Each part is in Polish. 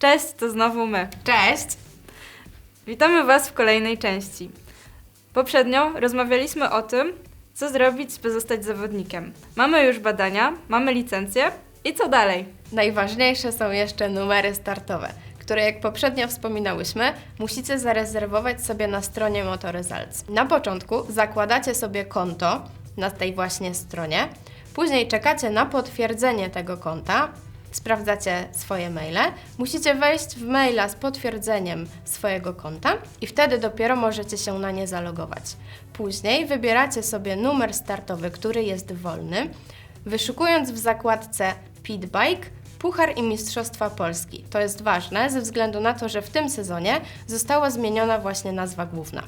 Cześć, to znowu my. Cześć! Witamy Was w kolejnej części. Poprzednio rozmawialiśmy o tym, co zrobić, by zostać zawodnikiem. Mamy już badania, mamy licencję i co dalej? Najważniejsze są jeszcze numery startowe, które jak poprzednio wspominałyśmy, musicie zarezerwować sobie na stronie Motoresults. Na początku zakładacie sobie konto na tej właśnie stronie, później czekacie na potwierdzenie tego konta, sprawdzacie swoje maile, musicie wejść w maila z potwierdzeniem swojego konta i wtedy dopiero możecie się na nie zalogować. Później wybieracie sobie numer startowy, który jest wolny, wyszukując w zakładce Pitbike Puchar i Mistrzostwa Polski. To jest ważne ze względu na to, że w tym sezonie została zmieniona właśnie nazwa główna.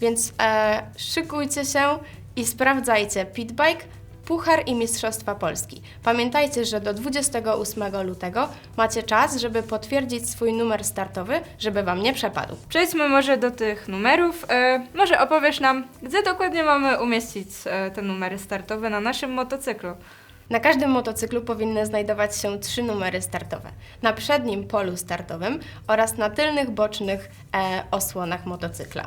Więc e, szykujcie się i sprawdzajcie Pitbike, Puchar i Mistrzostwa Polski. Pamiętajcie, że do 28 lutego macie czas, żeby potwierdzić swój numer startowy, żeby Wam nie przepadł. Przejdźmy może do tych numerów. E, może opowiesz nam, gdzie dokładnie mamy umieścić e, te numery startowe na naszym motocyklu. Na każdym motocyklu powinny znajdować się trzy numery startowe. Na przednim polu startowym oraz na tylnych bocznych e, osłonach motocykla.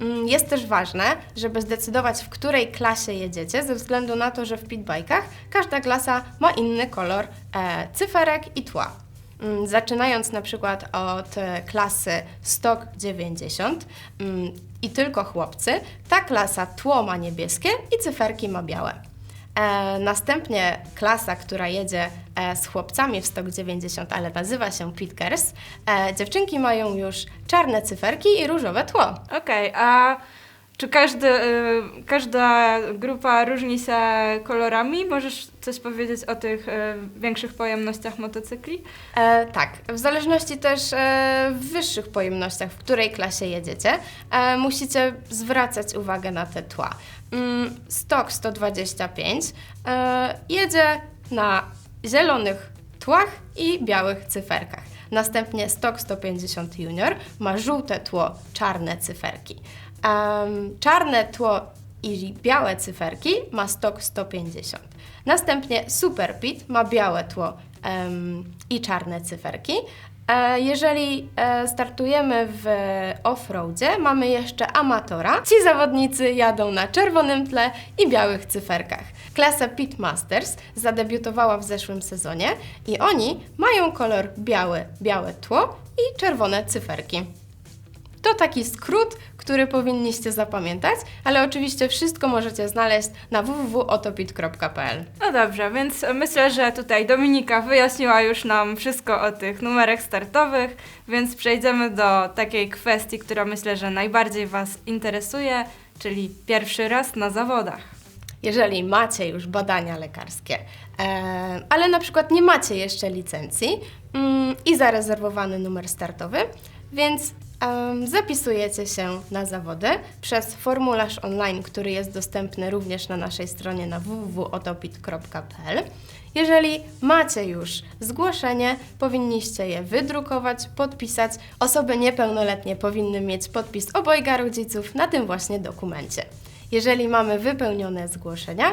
Mm, Jest też ważne, żeby zdecydować, w której klasie jedziecie, ze względu na to, że w pitbajkach każda klasa ma inny kolor e, cyferek i tła. Mm, Zaczynając na przykład od e, klasy Stock 90 mm, i tylko chłopcy, ta klasa tło ma niebieskie i cyferki ma białe. E, następnie klasa, która jedzie z chłopcami w Stock 90, ale nazywa się Pit Girls, e, dziewczynki mają już czarne cyferki i różowe tło. Okej, a czy każdy, y, każda grupa różni się kolorami? Możesz coś powiedzieć o tych większych pojemnościach motocykli? E, tak, w zależności też e, w wyższych pojemnościach, w której klasie jedziecie, e, musicie zwracać uwagę na te tła. Mm, Stock 125 e, jedzie na zielonych tłach i białych cyferkach. Następnie Stock 150 Junior ma żółte tło, czarne cyferki. Em, czarne tło i białe cyferki ma Stock 150. Następnie Super Pit ma białe tło em, i czarne cyferki. E, Jeżeli e, startujemy w offroadzie, mamy jeszcze amatora. Ci zawodnicy jadą na czerwonym tle i białych cyferkach. Klasa Pit Masters zadebiutowała w zeszłym sezonie i oni mają kolor biały, białe tło i czerwone cyferki. To taki skrót, który powinniście zapamiętać, ale oczywiście wszystko możecie znaleźć na www.otopit.pl. No dobrze, więc myślę, że tutaj Dominika wyjaśniła już nam wszystko o tych numerach startowych, więc przejdziemy do takiej kwestii, która myślę, że najbardziej Was interesuje, czyli pierwszy raz na zawodach. Jeżeli macie już badania lekarskie, e, ale na przykład nie macie jeszcze licencji mm, i zarezerwowany numer startowy, więc zapisujecie się na zawody przez formularz online, który jest dostępny również na naszej stronie na www.otopit.pl. Jeżeli macie już zgłoszenie, powinniście je wydrukować, podpisać. Osoby niepełnoletnie powinny mieć podpis obojga rodziców na tym właśnie dokumencie. Jeżeli mamy wypełnione zgłoszenia,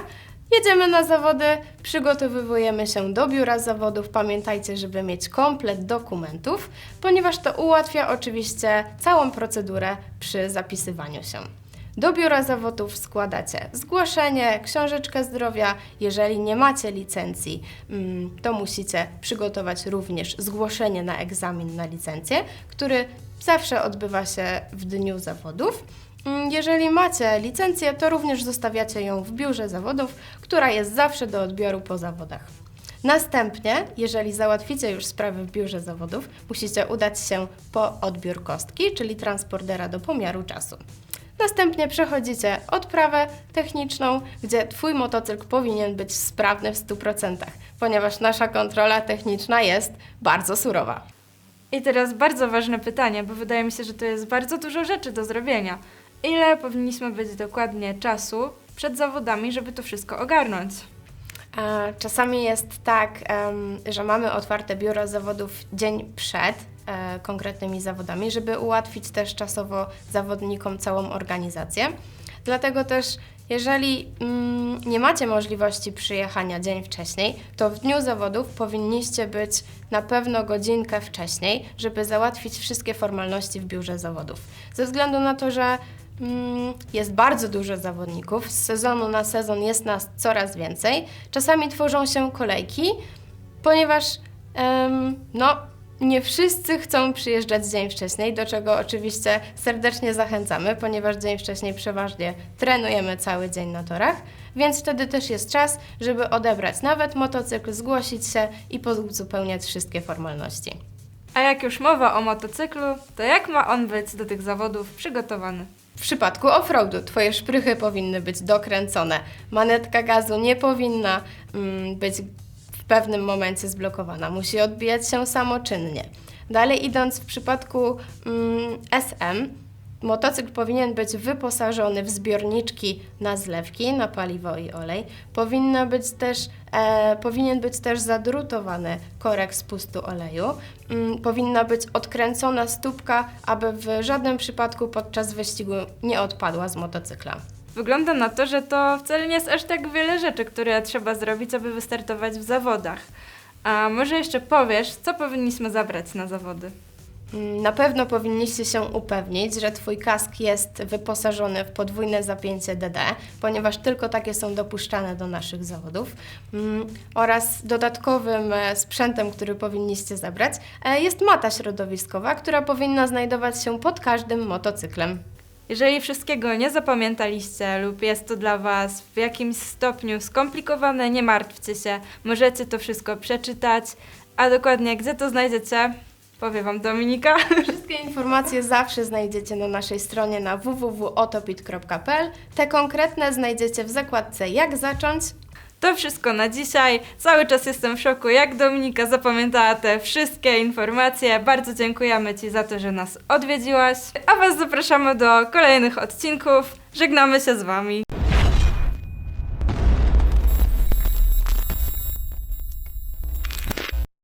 jedziemy na zawody, przygotowujemy się do biura zawodów. Pamiętajcie, żeby mieć komplet dokumentów, ponieważ to ułatwia oczywiście całą procedurę przy zapisywaniu się. Do biura zawodów składacie zgłoszenie, książeczkę zdrowia. Jeżeli nie macie licencji, mm, to musicie przygotować również zgłoszenie na egzamin na licencję, który zawsze odbywa się w dniu zawodów. Mm, Jeżeli macie licencję, to również zostawiacie ją w biurze zawodów, która jest zawsze do odbioru po zawodach. Następnie, jeżeli załatwicie już sprawę w biurze zawodów, musicie udać się po odbiór kostki, czyli transportera do pomiaru czasu. Następnie przechodzicie odprawę techniczną, gdzie Twój motocykl powinien być sprawny w 100%, ponieważ nasza kontrola techniczna jest bardzo surowa. I teraz bardzo ważne pytanie, bo wydaje mi się, że to jest bardzo dużo rzeczy do zrobienia. Ile powinniśmy być dokładnie czasu przed zawodami, żeby to wszystko ogarnąć? Czasami jest tak, że mamy otwarte biuro zawodów dzień przed e, konkretnymi zawodami, żeby ułatwić też czasowo zawodnikom całą organizację. Dlatego też Jeżeli mm, nie macie możliwości przyjechania dzień wcześniej, to w dniu zawodów powinniście być na pewno godzinkę wcześniej, żeby załatwić wszystkie formalności w biurze zawodów. Ze względu na to, że jest bardzo dużo zawodników, z sezonu na sezon jest nas coraz więcej, czasami tworzą się kolejki, ponieważ no, nie wszyscy chcą przyjeżdżać dzień wcześniej, do czego oczywiście serdecznie zachęcamy, ponieważ dzień wcześniej przeważnie trenujemy cały dzień na torach, więc wtedy też jest czas, żeby odebrać nawet motocykl, zgłosić się i pozupełniać wszystkie formalności. A jak już mowa o motocyklu, to jak ma on być do tych zawodów przygotowany? W przypadku offroadu Twoje szprychy powinny być dokręcone, manetka gazu nie powinna mm, być w pewnym momencie zblokowana, musi odbijać się samoczynnie. Dalej idąc, w przypadku mm, SM, motocykl powinien być wyposażony w zbiorniczki na zlewki, na paliwo i olej. Powinna być też, e, powinien być też zadrutowany korek spustu oleju. Mm, powinna być odkręcona stópka, aby w żadnym przypadku podczas wyścigu nie odpadła z motocykla. Wygląda na to, że to wcale nie jest aż tak wiele rzeczy, które trzeba zrobić, aby wystartować w zawodach. A może jeszcze powiesz, co powinniśmy zabrać na zawody? Na pewno powinniście się upewnić, że Twój kask jest wyposażony w podwójne zapięcie DD, ponieważ tylko takie są dopuszczane do naszych zawodów. Mm, Oraz dodatkowym e, sprzętem, który powinniście zabrać, e, jest mata środowiskowa, która powinna znajdować się pod każdym motocyklem. Jeżeli wszystkiego nie zapamiętaliście lub jest to dla Was w jakimś stopniu skomplikowane, nie martwcie się, możecie to wszystko przeczytać, a dokładnie gdzie to znajdziecie, powie Wam Dominika. Wszystkie informacje zawsze znajdziecie na naszej stronie na www.otopit.pl. Te konkretne znajdziecie w zakładce Jak zacząć To wszystko na dzisiaj. Cały czas jestem w szoku, jak Dominika zapamiętała te wszystkie informacje. Bardzo dziękujemy Ci za to, że nas odwiedziłaś, a Was zapraszamy do kolejnych odcinków. Żegnamy się z Wami.